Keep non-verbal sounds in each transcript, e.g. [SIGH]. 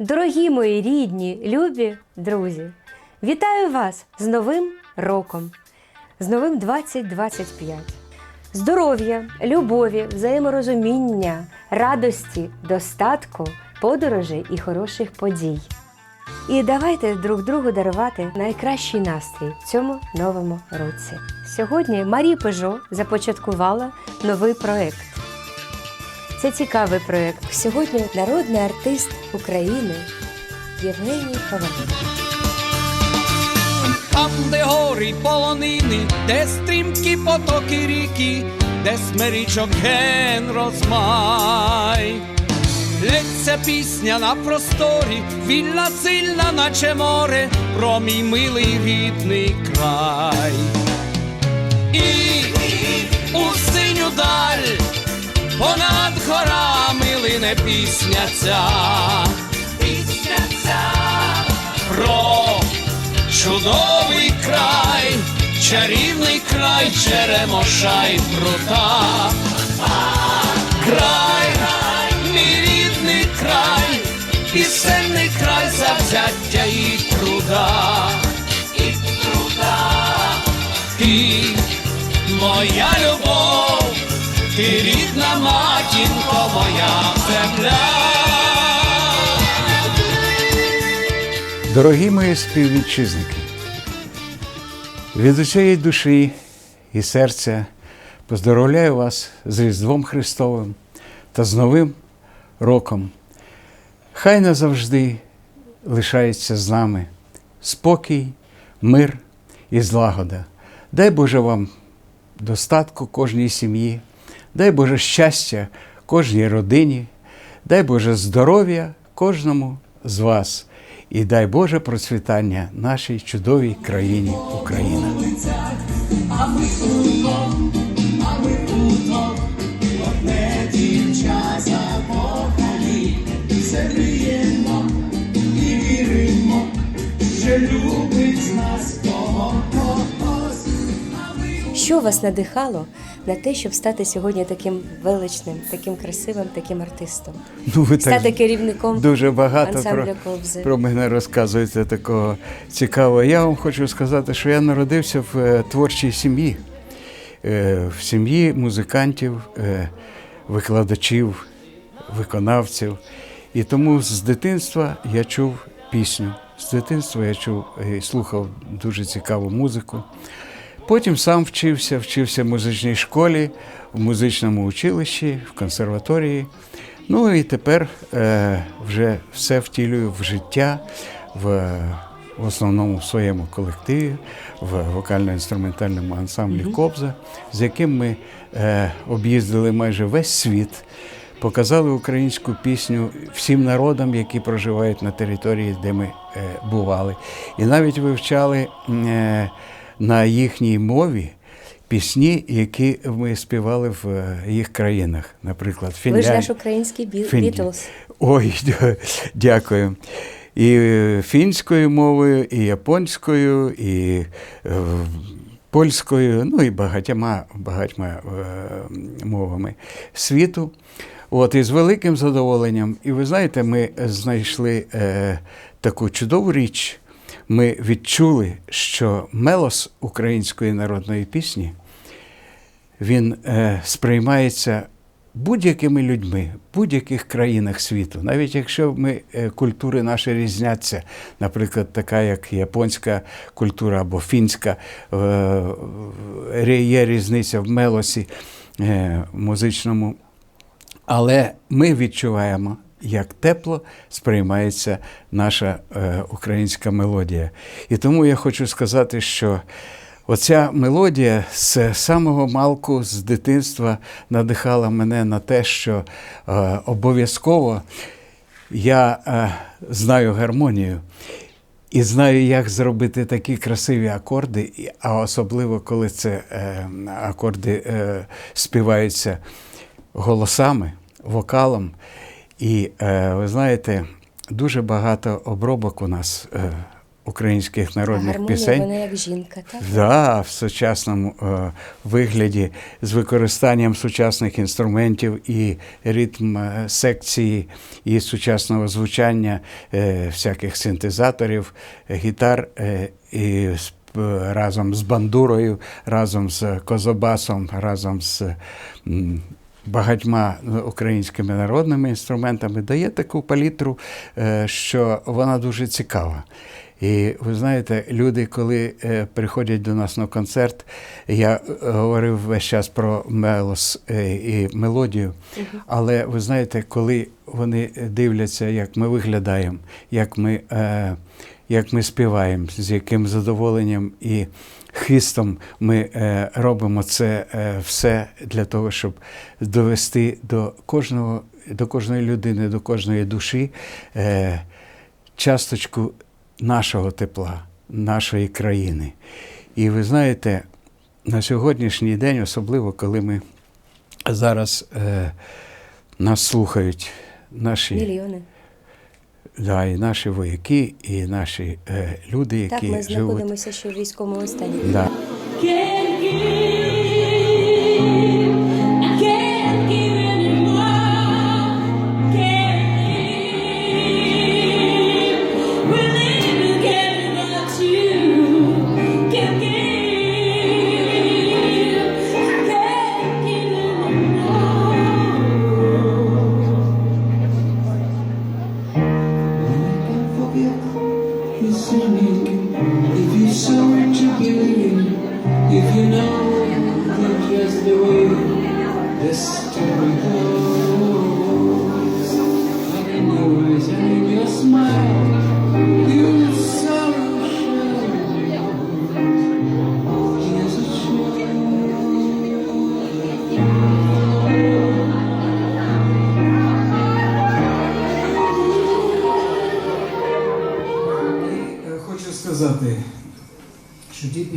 Дорогі мої рідні, любі друзі, вітаю вас з Новим роком, з новим 2025. Здоров'я, любові, взаєморозуміння, радості, достатку, подорожей і хороших подій. І давайте друг другу дарувати найкращий настрій в цьому новому році. Сьогодні Марія Пежо започаткувала новий проект. Це цікавий проект. Сьогодні народний артист України Євгеній Коваленко. Там, де гори полонини, де стрімкі потоки ріки, де смерічок ген розмай. Лється пісня на просторі, вільна сильна, наче море, про мій милий рідний край. І у синю даль понад горами лине пісня ця. Пісня ця про чудовий край, чарівний край, черемоша й прута. Край, мій рідний край, пісенний край завзяття і труда. І труда. Ти моя любов, ти рідна матінко, моя земля. Дорогі мої співвітчизники, від усієї душі і серця поздоровляю вас з Різдвом Христовим та з Новим роком. Хай назавжди лишається з нами спокій, мир і злагода. Дай Боже вам достатку кожній сім'ї, дай Боже щастя кожній родині, дай Боже здоров'я кожному з вас. І дай Боже процвітання нашій чудовій країні Україна. Що вас надихало на те, щоб стати сьогодні таким величним, таким красивим, таким артистом? Ну, ви Стати керівником дуже багато про, про мене розказуєте такого цікавого. Я вам хочу сказати, що я народився в е, творчій сім'ї, Е, в сім'ї музикантів, е, викладачів, виконавців. І тому з дитинства я чув пісню. З дитинства я чув і слухав дуже цікаву музику. Потім сам вчився, вчився в музичній школі, в музичному училищі, в консерваторії. Ну і тепер е, вже все втілюю в життя, в, в основному в своєму колективі, в вокально-інструментальному ансамблі Кобза, з яким ми е, об'їздили майже весь світ, показали українську пісню всім народам, які проживають на території, де ми е, бували. І навіть вивчали е, на їхній мові. Пісні, які ми співали в е, їх країнах, наприклад, Ви ж наш український. Бітлз. Ой, [LAUGHS] дякую. І е, фінською мовою, і японською, і е, польською, ну і багатьма, багатьма мовами світу. От, і з великим задоволенням. І ви знаєте, ми знайшли е, таку чудову річ. Ми відчули, що мелос української народної пісні він е, сприймається будь-якими людьми, будь-яких країнах світу. Навіть якщо ми е, культури наші різняться, наприклад, така як японська культура або фінська, е, е, є різниця в мелосі музичному. Але ми відчуваємо, як тепло сприймається наша е, українська мелодія. І тому я хочу сказати, що оця мелодія з самого малку, з дитинства надихала мене на те, що е, обов'язково я е, знаю гармонію. І знаю, як зробити такі красиві акорди, а особливо коли це е, акорди е, співаються голосами, вокалом. І е, ви знаєте, дуже багато обробок у нас е, українських народних Гармонія, пісень. вона як жінка, так? Да, в сучасному е, вигляді з використанням сучасних інструментів і ритм е, секції, і сучасного звучання е, всяких синтезаторів, гітар е, і разом з бандурою, разом з козобасом, разом з багатьма українськими народними інструментами дає таку палітру, е, що вона дуже цікава. І ви знаєте, люди, коли е, приходять до нас на концерт, я е, говорив весь час про мелос е, і мелодію, але ви знаєте, коли вони дивляться, як ми виглядаємо, як ми, е, як ми співаємо, з яким задоволенням і хистом ми е, робимо це е, все для того, щоб довести до кожного, до кожної людини, до кожної душі е, часточку нашого тепла, нашої країни. І ви знаєте, на сьогоднішній день, особливо коли ми зараз нас слухають наші, Мільйони. Да, і наші вояки, і наші е, люди, Так, які ми живуть. знаходимося ще в військовому стані. Да.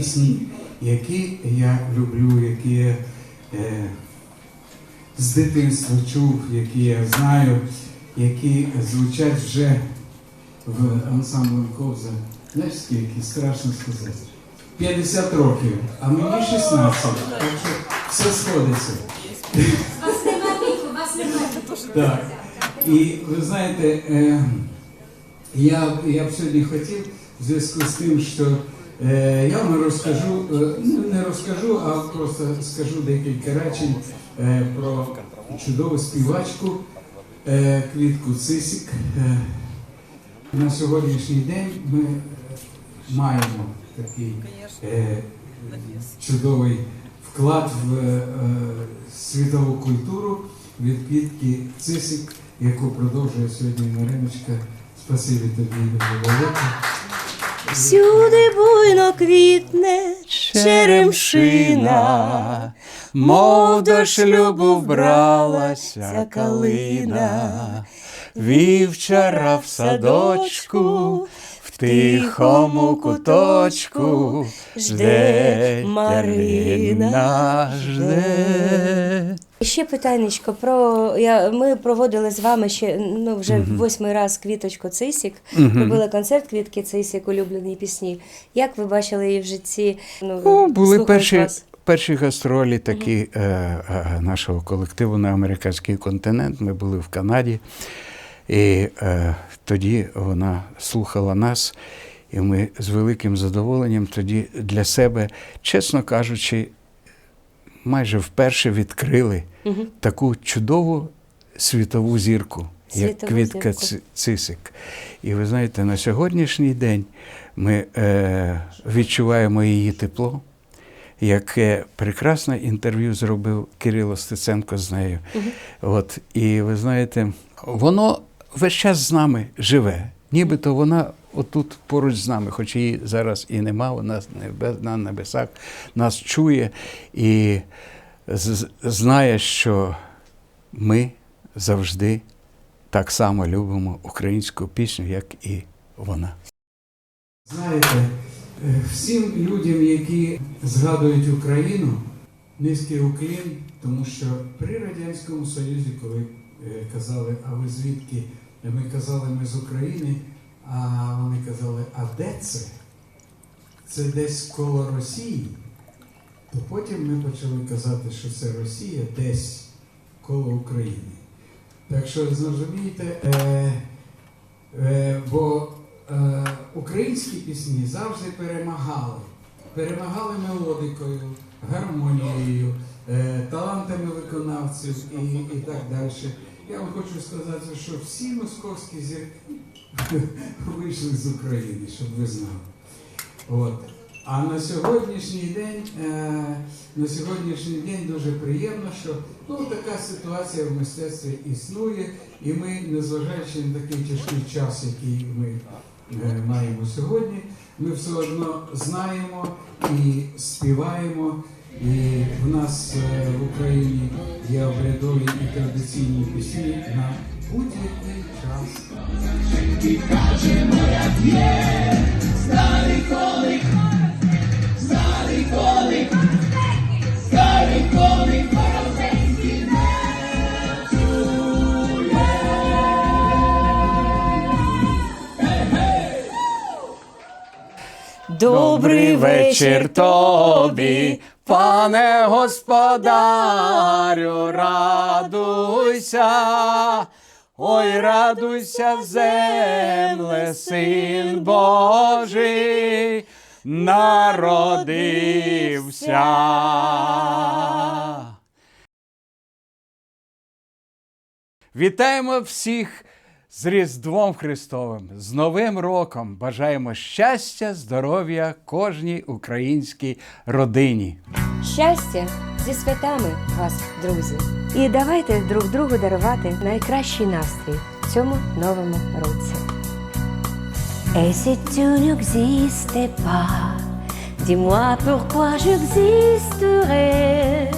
Пісні, які я люблю, які я е, з дитинства чув, які я знаю, які звучать вже в ансамблі Ковза, знаєш скільки, страшно сказати. 50 років, а мені 16, так що все сходиться. Вас нема віку, вас немає. І ви знаєте, е, я, я б сьогодні хотів в зв'язку з тим, що я вам розкажу, е, ну не розкажу, а просто скажу декілька речень е, про чудову співачку е, Квітку Цисік. Е, на сьогоднішній день ми е, маємо такий е, чудовий вклад в е, світову культуру від Квітки Цисік, яку продовжує сьогодні Мариночка. Спасибі тобі велике. Всюди буйно квітне черемшина, мов до шлюбу вбралася калина, вівчара в садочку, в тихому куточку, жде Марина, жде. Ще питаннячко про я. Ми проводили з вами ще ну вже восьмий раз квіточку Цисік. Робили концерт квітки Цисік, улюблені пісні. Як ви бачили її в житті? Ну, Ну, були перші, вас. перші гастролі такі е, е, нашого колективу на американський континент. Ми були в Канаді, і е, тоді вона слухала нас, і ми з великим задоволенням тоді для себе, чесно кажучи, майже вперше відкрили Мгм. таку чудову світову зірку, як Квітка зірку. Цисик. І ви знаєте, на сьогоднішній день ми е, відчуваємо її тепло, яке прекрасне інтерв'ю зробив Кирило Стеценко з нею. От, і ви знаєте, воно весь час з нами живе. Нібито вона отут поруч з нами, хоч її зараз і нема, вона на небесах нас чує і знає, що ми завжди так само любимо українську пісню, як і вона. Знаєте, е, всім людям, які згадують Україну, низький уклін, тому що при Радянському Союзі, коли е, казали, а ви звідки? Ми казали, ми з України, А вони казали, а де це? Це десь коло Росії. То потім ми почали казати, що це Росія десь коло України. Так що зрозумієте, е, е, бо е, українські пісні завжди перемагали. Перемагали мелодикою, гармонією, е, талантами виконавців і, і так далі. Я вам хочу сказати, що всі московські зірки [LAUGHS] вийшли з України, щоб ви знали. От. А на сьогоднішній день, е, на сьогоднішній день дуже приємно, що ну, така ситуація в мистецтві існує, і ми, незважаючи на такий тяжкий час, який ми е, маємо сьогодні, ми все одно знаємо і співаємо. І в нас е, в Україні є обрядові і традиційні пісні на будь-який час. Добрий вечір тобі, пане господарю, радуйся, ой, радуйся, земле, син Божий, народився. Вітаємо всіх з Різдвом Христовим, з Новим роком. Бажаємо щастя, здоров'я кожній українській родині. Щастя зі святами вас, друзі. І давайте друг другу дарувати найкращий настрій в цьому новому році. Et tu n'existais pas, dis-moi pourquoi j'existerais.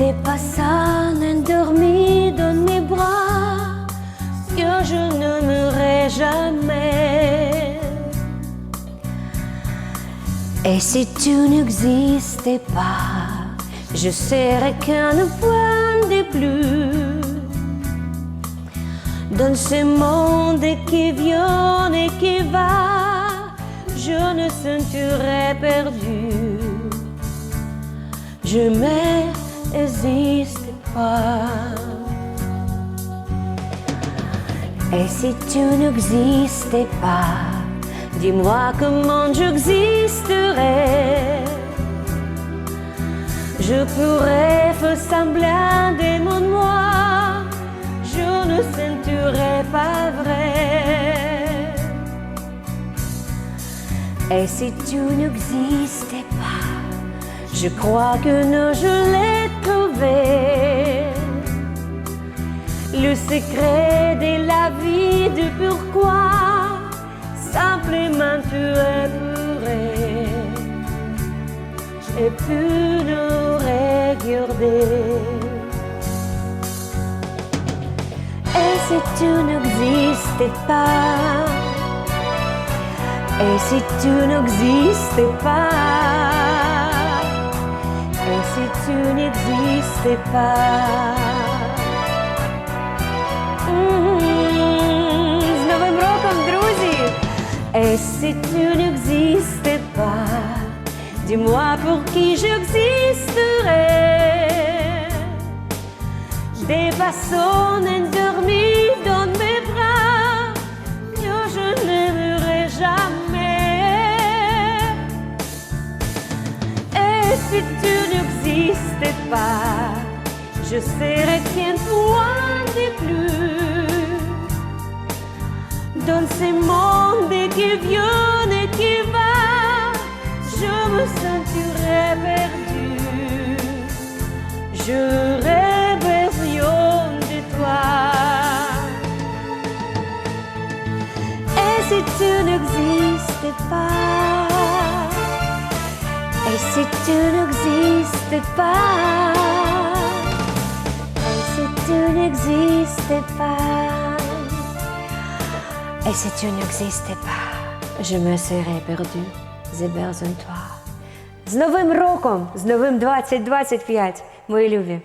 Des personnes endormies dans mes bras je n'aimerais jamais. Et si tu n'existais pas, je serais qu'un point de plus dans ce monde qui vient et qui va. Je ne sentirais perdu. Je n'existe pas. Et si tu n'existais pas, dis-moi comment j'existerais. Je pourrais faire semblant de moi, je ne sentirais pas vrai. Et si tu n'existais pas, je crois que non, je l'ai trouvé. Le secret la vie, de pourquoi simplement tu es puré et pu nous regarder. Et si tu n'existais pas, et si tu n'existais pas, et si tu n'existais pas? М, Et si tu n'existais pas, dis-moi pour qui j'existerais. Des personnes endormies dans mes bras que je n'aimerais jamais. Et si tu n'existais pas, je serais qu'un point de plus dans ce monde qui vient et qui va. Je me sentirais perdu. Je besoin de toi. Et si tu n'existais pas, et si tu n'existais pas, et si tu n'existais pas, et si tu n'existais pas, je me serais perdu. Toi. З Новим роком, з новим 2025, мої любі!